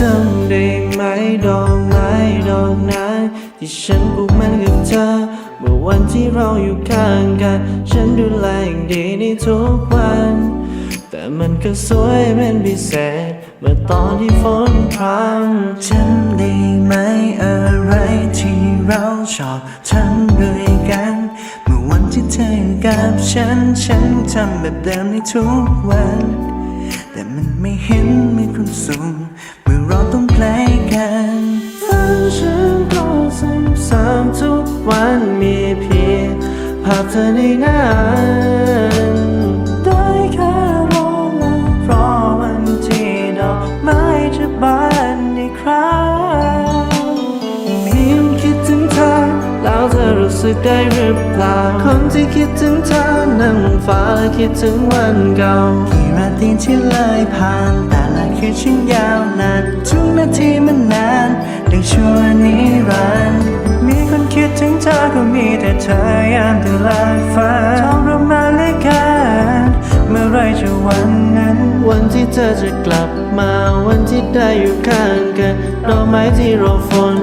จำได้ไหมดอกไม้ดอกนั้นที่ฉันปลูกมันกับเธอ เมื่อวันที่เราอยู่ข้างกัน ฉันดูแลอย่างดีในทุกวัน แต่มันก็สวยเป็นพิเศษ เมื่อตอนที่ฝนพรำจำได้ไหมอะไรที่เราชอบทำด้วยกัน เมื่อวันที่เธออยู่กับฉัน ฉันทำแบบเดิมในทุกวัน แต่มันไม่เห็นมีความสุขเมื่อเราต้องใกล้กันฝันฉันก็ซ้ำๆทุกวันมีเพียงภาพเธอในนั้น สึกได้หรือเปล่า คนที่คิดถึงเธอนั่งมองฟ้าและคิดถึงวันเก่ากี่ราตรีที่เลยผ่านแต่ละคืนช่างยาวนานทุกนาทีมันนานดังชั่วนิรันดร์มีคนคิดถึงเธอก็มีแต่เธอยามแต่ละฝันทรมานเหลือเกินเมื่อไรจะวันนั้น วันที่เธอจะกลับมาวันที่ได้อยู่ข้างกันดอกไม้ที่รอฝน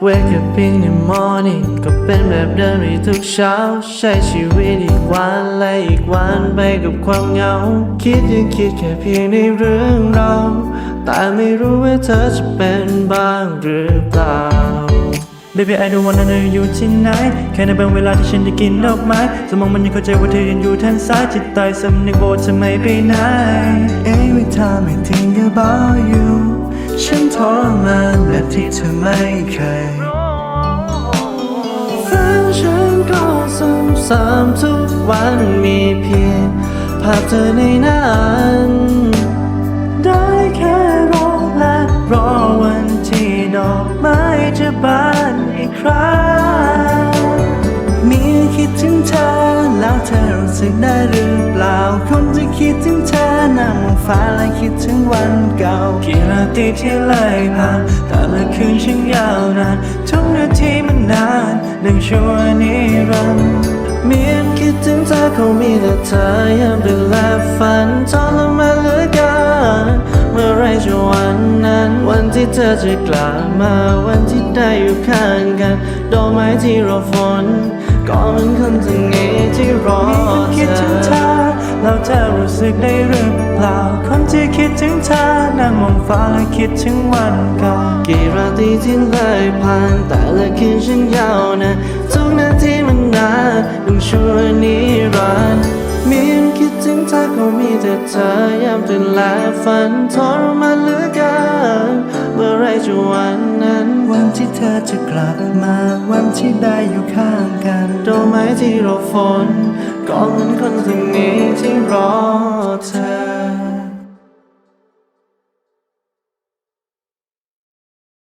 Wake up in the morning ก็เป็นแบบเดิมในทุกเช้า ใช้ชีวิตอีกวันและอีกวันไปกับความเหงา คิดยังคิดแค่เพียงในเรื่องเรา แต่ไม่รู้ว่าเธอจะเป็นบ้างหรือเปล่า Baby I don't wanna know you tonight แค่ในบางเวลาที่ฉันได้กินดอกไม้สมองมันยังเข้าใจว่าเธอยังอยู่ทางซ้ายจิตใต้สำนึกว่าเธอไม่ไปไหน Every time I think about you ฉันทรมานแบบที่เธอไม่เคยฝันฉันก็ซ้ำๆทุกวันมีเพียงภาพเธอในนั้นได้แค่รอและรอวันที่ดอกไม้จะบานอีกครั้ง คิดถึงเธอ แล้วเธอรู้สึกได้หรือเปล่าคนที่คิดถึงเธอนั่งมองฟ้าและคิดถึงวันเก่ากี่ราตรีที่เลยผ่านแต่ละคืนช่างยาวนานทุกนาทีมันนานดังชั่วนิรันดร์เมียนคิดถึงเธอคงมีแต่เธอยังเป็นแลฝันทรมานเหลือเกินเมื่อไรจะวันนั้น วันที่เธอจะกลับมาวันที่ได้อยู่ข้างกันดอกไม้ที่รอฝน มือนคนที่นี้ที่รอมีคนคิดถึงเธอแล้วเธอรู้สึกได้หรือเปล่า คนที่คิดถึงเธอนั่งมองฟ้าและคิดถึงวันเก่ากี่ราตรีที่เลยผ่านแต่ละคืนฉันยาวนานทุกนาทีมันนานดังชั่วนิรันดร์มีนคิดถึงเธอคงมีแต่เธอยามตื่นและฝันทรมานเหลือเกิน เมื่อไรจะวันนั้น วันที่เธอจะกลับมา วันที่ได้อยู่ข้างกันดอกไม้ที่เราฝนก็เหมือนคนที่นี้ที่รอเธอ